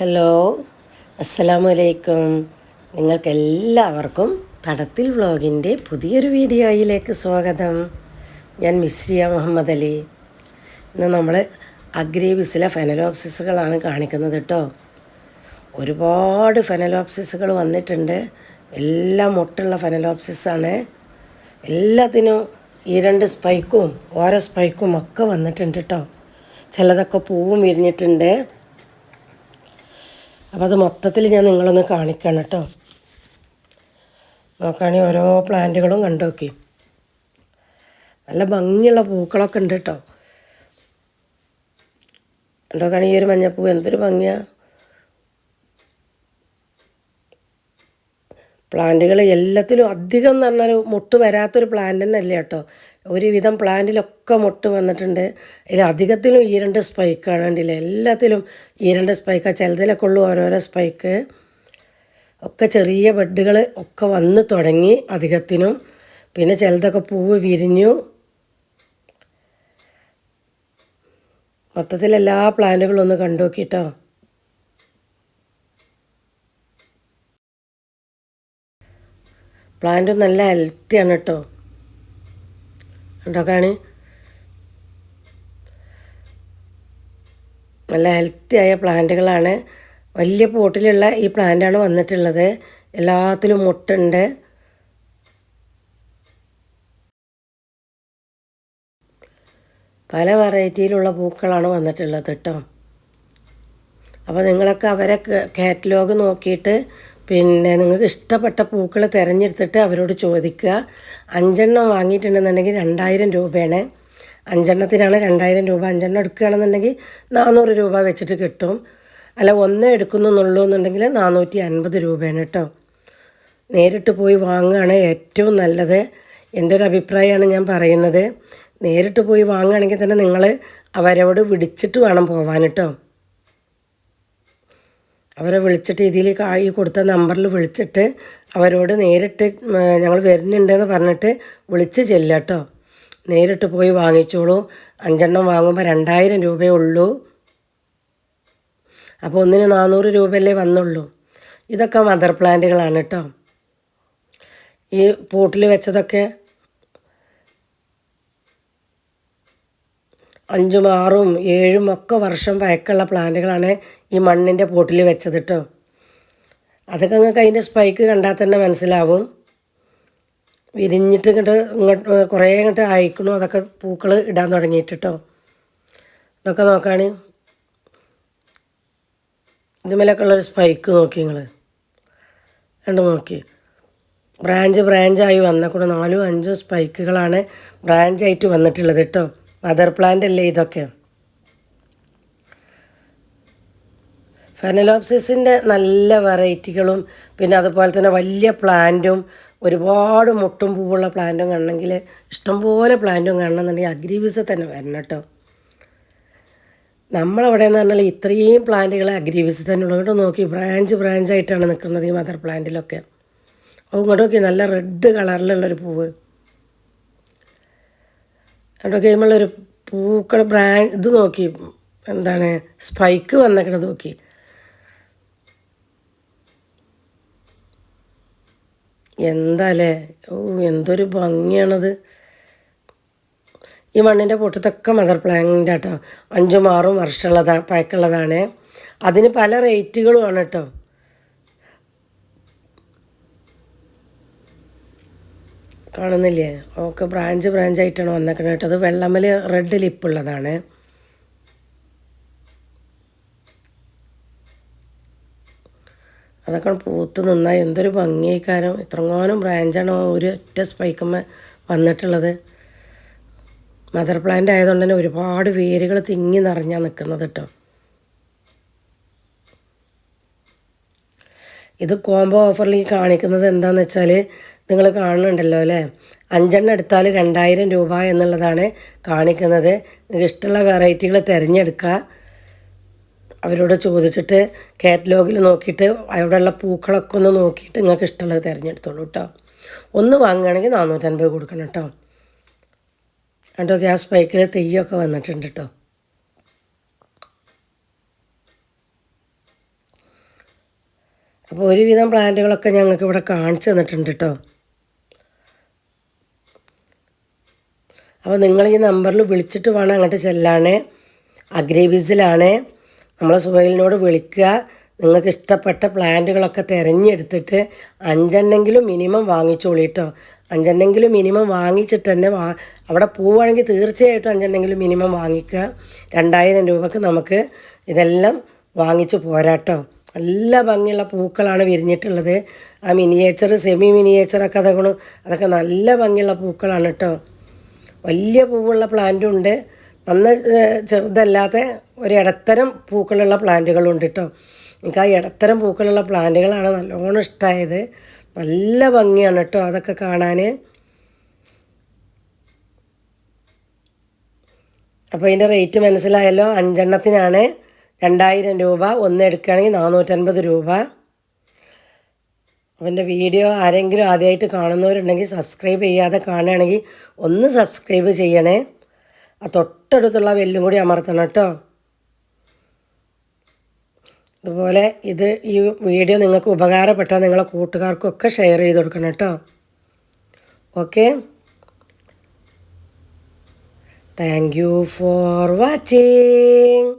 Hello അസ്സലാമു അലൈക്കും നിങ്ങൾക്കെല്ലാവർക്കും തടത്തിൽ വ്ളോഗിന്റെ പുതിയൊരു വീഡിയോയിലേക്ക് സ്വാഗതം. ഞാൻ മിസ്രിയ മുഹമ്മദ് അലി. ഇന്ന് നമ്മൾ അഗ്രീബിസിലെ ഫെനലോപ്സിസുകളാണ് കാണിക്കുന്നത് കേട്ടോ. ഒരുപാട് ഫെനലോപ്സിസുകൾ വന്നിട്ടുണ്ട്. എല്ലാം മുട്ടുള്ള ഫെനലോപ്സിസാണ്. എല്ലാത്തിനും ഈ രണ്ട് സ്പൈക്കും ഓരോ സ്പൈക്കും ഒക്കെ വന്നിട്ടുണ്ട് കേട്ടോ. ചിലതൊക്കെ പൂവും വിരിഞ്ഞിട്ടുണ്ട്. അപ്പോൾ അത് മൊത്തത്തിൽ ഞാൻ നിങ്ങളൊന്ന് കാണിക്കണം കേട്ടോ നോക്കുകയാണെങ്കിൽ ഓരോ പ്ലാന്റുകളും കണ്ടു നോക്കി. നല്ല ഭംഗിയുള്ള പൂക്കളൊക്കെ ഉണ്ട് കേട്ടോ കണ്ടോക്കാണെങ്കിൽ ഈ ഒരു മഞ്ഞപ്പൂ എന്തൊരു ഭംഗിയാണ് പ്ലാന്റുകൾ എല്ലാത്തിലും അധികം എന്ന് പറഞ്ഞാൽ മുട്ട് വരാത്തൊരു പ്ലാന്റ് തന്നെ അല്ല കേട്ടോ. ഒരുവിധം പ്ലാന്റിലൊക്കെ മുട്ട് വന്നിട്ടുണ്ട്. അതിൽ അധികത്തിലും ഈ രണ്ട് സ്പൈക്കാണ് കണ്ടില്ലേ? എല്ലാത്തിലും ഈ രണ്ട് സ്പൈക്കാണ് ചിലതിലൊക്കെ ഉള്ളു ഓരോരോ സ്പൈക്ക് ഒക്കെ ചെറിയ ബെഡുകൾ ഒക്കെ വന്ന് തുടങ്ങി അധികത്തിനും. പിന്നെ ചിലതൊക്കെ പൂവ് വിരിഞ്ഞു. മൊത്തത്തിൽ എല്ലാ പ്ലാന്റുകളും ഒന്ന് കണ്ടു പ്ലാന്റ് നല്ല ഹെൽത്തിയാണ് കേട്ടോ കണ്ടോക്കാണ്? നല്ല ഹെൽത്തി ആയ പ്ലാന്റുകളാണ്. വലിയ പോട്ടിലുള്ള ഈ പ്ലാന്റാണ് വന്നിട്ടുള്ളത്. എല്ലാത്തിലും മുട്ടുണ്ട്. പല വെറൈറ്റിയിലുള്ള പൂക്കളാണ് വന്നിട്ടുള്ളത് കേട്ടോ അപ്പോൾ നിങ്ങളൊക്കെ അവരെ കാറ്റലോഗ് നോക്കിയിട്ട് പിന്നെ നിങ്ങൾക്ക് ഇഷ്ടപ്പെട്ട പൂക്കൾ തിരഞ്ഞെടുത്തിട്ട് അവരോട് ചോദിക്കുക. അഞ്ചെണ്ണം വാങ്ങിയിട്ടുണ്ടെന്നുണ്ടെങ്കിൽ രണ്ടായിരം രൂപയാണ്. അഞ്ചെണ്ണത്തിനാണ് രണ്ടായിരം രൂപ. അഞ്ചെണ്ണം എടുക്കുകയാണെന്നുണ്ടെങ്കിൽ നാനൂറ് രൂപ വെച്ചിട്ട് കിട്ടും. അല്ല ഒന്നേ എടുക്കുന്നുള്ളൂ എന്നുണ്ടെങ്കിൽ നാനൂറ്റി അൻപത് രൂപയാണ് കേട്ടോ. നേരിട്ട് പോയി വാങ്ങുകയാണ് ഏറ്റവും നല്ലത്. എന്റെ ഒരു അഭിപ്രായമാണ് ഞാൻ പറയുന്നത്. നേരിട്ട് പോയി വാങ്ങുകയാണെങ്കിൽ തന്നെ നിങ്ങൾ അവരോട് വിളിച്ചിട്ട് വേണം പോവാൻ കേട്ടോ. അവരെ വിളിച്ചിട്ട് ഇതിൽ ഈ കൊടുത്ത നമ്പറിൽ വിളിച്ചിട്ട് അവരോട് നേരിട്ട് ഞങ്ങൾ വരുന്നുണ്ടെന്ന് പറഞ്ഞിട്ട് വിളിച്ച് ചെല്ലുക കേട്ടോ നേരിട്ട് പോയി വാങ്ങിച്ചോളൂ. അഞ്ചെണ്ണം വാങ്ങുമ്പോൾ രണ്ടായിരം രൂപയേ ഉള്ളൂ. അപ്പോൾ ഒന്നിന് നാനൂറ് രൂപയല്ലേ വന്നുള്ളൂ. ഇതൊക്കെ മദർ പ്ലാന്റുകളാണ് കേട്ടോ ഈ പോട്ടിൽ വെച്ചതൊക്കെ അഞ്ചും ആറും ഏഴും ഒക്കെ വർഷം പഴക്കമുള്ള പ്ലാന്റുകളാണ് ഈ മണ്ണിന്റെ പോട്ടിൽ വെച്ചത് കേട്ടോ അതൊക്കെ നിങ്ങൾക്ക് അതിന്റെ സ്പൈക്ക് കണ്ടാൽ തന്നെ മനസ്സിലാവും. വിരിഞ്ഞിട്ട് ഇങ്ങോട്ട് ഇങ്ങോട്ട് കുറേ ഇങ്ങോട്ട് അയക്കണു അതൊക്കെ പൂക്കൾ ഇടാൻ തുടങ്ങിയിട്ട് കേട്ടോ ഇതൊക്കെ നോക്കാണ്. ഇതുമേലൊക്കെ ഉള്ളൊരു സ്പൈക്ക് നോക്കി നിങ്ങൾ രണ്ട് നോക്കി. ബ്രാഞ്ച് ബ്രാഞ്ചായി വന്നക്കൂടെ നാലും അഞ്ചും സ്പൈക്കുകളാണ് ബ്രാഞ്ചായിട്ട് വന്നിട്ടുള്ളത് കേട്ടോ മദർ പ്ലാന്റ് അല്ലേ ഇതൊക്കെ? ഫെനലോപ്സിസിന്റെ നല്ല വെറൈറ്റികളും പിന്നെ അതുപോലെ തന്നെ വലിയ പ്ലാന്റും ഒരുപാട് മുട്ടും പൂവുള്ള പ്ലാന്റും കാണണമെങ്കിൽ ഇഷ്ടംപോലെ പ്ലാന്റും കാണണമെന്നുണ്ടെങ്കിൽ അഗ്രിവിസ തന്നെ വരണം കേട്ടോ. നമ്മളവിടെ എന്ന് പറഞ്ഞാൽ ഇത്രയും പ്ലാന്റുകൾ അഗ്രിവിസ തന്നെ ഉള്ളതുകൊണ്ട് നോക്കി ബ്രാഞ്ച് ബ്രാഞ്ചായിട്ടാണ് നിൽക്കുന്നത് ഈ മദർ പ്ലാന്റിലൊക്കെ ഇങ്ങോട്ട് നോക്കി നല്ല റെഡ് കളറിലുള്ളൊരു പൂവ്. അവിടെ കഴിയുമ്പോഴൊരു പൂക്കൾ ബ്രാൻഡ് ഇത് നോക്കി എന്താണ് സ്പൈക്ക് വന്നേക്കണത് നോക്കി. എന്താല്ലേ ഓ എന്തൊരു ഭംഗിയാണത്. ഈ മണ്ണിന്റെ പൊട്ടത്തൊക്കെ മദർ പ്ലാന്റ് കേട്ടോ അഞ്ചും ആറും വർഷമുള്ളതാണ് പഴക്കമുള്ളതാണ്. അതിന് പല റേറ്റുകളുമാണ് കേട്ടോ. കാണുന്നില്ലേ? ഒക്കെ ബ്രാഞ്ച് ബ്രാഞ്ചായിട്ടാണ് വന്നേക്കുന്നത് കേട്ടോ. അത് വെള്ളമൽ റെഡ് ലിപ്പുള്ളതാണ് അതൊക്കെ പൂത്ത് നിന്നാൽ എന്തൊരു ഭംഗിക്കാരം ഇത്രങ്ങാനും ബ്രാഞ്ചാണ് ഒരു ഒറ്റ സ്പൈക്കുമ്മ വന്നിട്ടുള്ളത്. മദർ പ്ലാന്റ് ആയതുകൊണ്ട് തന്നെ ഒരുപാട് വേരുകൾ തിങ്ങി നിറഞ്ഞാൽ നിൽക്കുന്നത് കേട്ടോ. ഇത് കോംബോ ഓഫറിൽ കാണിക്കുന്നത് എന്താണെന്ന് വെച്ചാൽ നിങ്ങൾ കാണുന്നുണ്ടല്ലോ അല്ലേ? അഞ്ചെണ്ണം എടുത്താൽ രണ്ടായിരം രൂപ എന്നുള്ളതാണ് കാണിക്കുന്നത്. നിങ്ങൾക്ക് ഇഷ്ടമുള്ള വെറൈറ്റികൾ തിരഞ്ഞെടുക്കുക അവരോട് ചോദിച്ചിട്ട് കാറ്റലോഗിൽ നോക്കിയിട്ട് അവിടെയുള്ള പൂക്കളൊക്കെ ഒന്ന് നോക്കിയിട്ട് നിങ്ങൾക്ക് ഇഷ്ടമുള്ളത് തിരഞ്ഞെടുത്തോളൂ കേട്ടോ ഒന്ന് വാങ്ങുകയാണെങ്കിൽ നാനൂറ്റൻപത് കൊടുക്കണം കേട്ടോ കണ്ടോ ഗ്യാസ് പൈക്കിൽ തെയ്യൊക്കെ വന്നിട്ടുണ്ട് കേട്ടോ അപ്പോൾ ഒരുവിധം പ്ലാന്റുകളൊക്കെ ഞങ്ങൾക്ക് ഇവിടെ കാണിച്ചു തന്നിട്ടുണ്ട് കേട്ടോ അപ്പോൾ നിങ്ങൾ ഈ നമ്പറിൽ വിളിച്ചിട്ട് വേണം അങ്ങോട്ട് ചെല്ലാണേ അഗ്രിബിസിലാണ് നമ്മളെ സുഹൈലിനോട് വിളിക്കുക. നിങ്ങൾക്ക് ഇഷ്ടപ്പെട്ട പ്ലാന്റുകളൊക്കെ തിരഞ്ഞെടുത്തിട്ട് അഞ്ചെണ്ണെങ്കിലും മിനിമം വാങ്ങിച്ചോളി കേട്ടോ അഞ്ചെണ്ണെങ്കിലും മിനിമം വാങ്ങിച്ചിട്ട് തന്നെ വാ അവിടെ പോവുകയാണെങ്കിൽ തീർച്ചയായിട്ടും അഞ്ചെണ്ണെങ്കിലും മിനിമം വാങ്ങിക്കുക. രണ്ടായിരം രൂപക്ക് നമുക്ക് ഇതെല്ലാം വാങ്ങിച്ചു പോരാട്ടോ നല്ല ഭംഗിയുള്ള പൂക്കളാണ് വിരിഞ്ഞിട്ടുള്ളത്. ആ മിനിയേച്ചർ സെമി മിനിയേച്ചർ ഒക്കെ അതൊക്കെ അതൊക്കെ നല്ല ഭംഗിയുള്ള പൂക്കളാണ് കേട്ടോ. വലിയ പൂവുള്ള പ്ലാന്റും ഉണ്ട്. നന്ന ചെറുതല്ലാത്ത ഒരു ഇടത്തരം പൂക്കളുള്ള പ്ലാന്റുകളുണ്ട് കേട്ടോ. എനിക്ക് ആ ഇടത്തരം പൂക്കളുള്ള പ്ലാന്റുകളാണ് നല്ലോണം ഇഷ്ടമായത് നല്ല ഭംഗിയാണ് കേട്ടോ അതൊക്കെ കാണാൻ അപ്പോൾ അതിന്റെ റേറ്റ് മനസ്സിലായല്ലോ? അഞ്ചെണ്ണത്തിനാണ്. രണ്ടായിരം രൂപ ഒന്ന് എടുക്കുകയാണെങ്കിൽ നാനൂറ്റൻപത് രൂപ. അവന്റെ വീഡിയോ ആരെങ്കിലും ആദ്യമായിട്ട് കാണുന്നവരുണ്ടെങ്കിൽ സബ്സ്ക്രൈബ് ചെയ്യാതെ കാണുകയാണെങ്കിൽ ഒന്ന് സബ്സ്ക്രൈബ് ചെയ്യണേ. ആ തൊട്ടടുത്തുള്ള വെല്ലും കൂടി അമർത്തണം കേട്ടോ. അതുപോലെ ഇത് ഈ വീഡിയോ നിങ്ങൾക്ക് ഉപകാരപ്പെട്ടാൽ നിങ്ങളെ കൂട്ടുകാർക്കൊക്കെ ഷെയർ ചെയ്ത് കൊടുക്കണം കേട്ടോ. Okay? Thank you for watching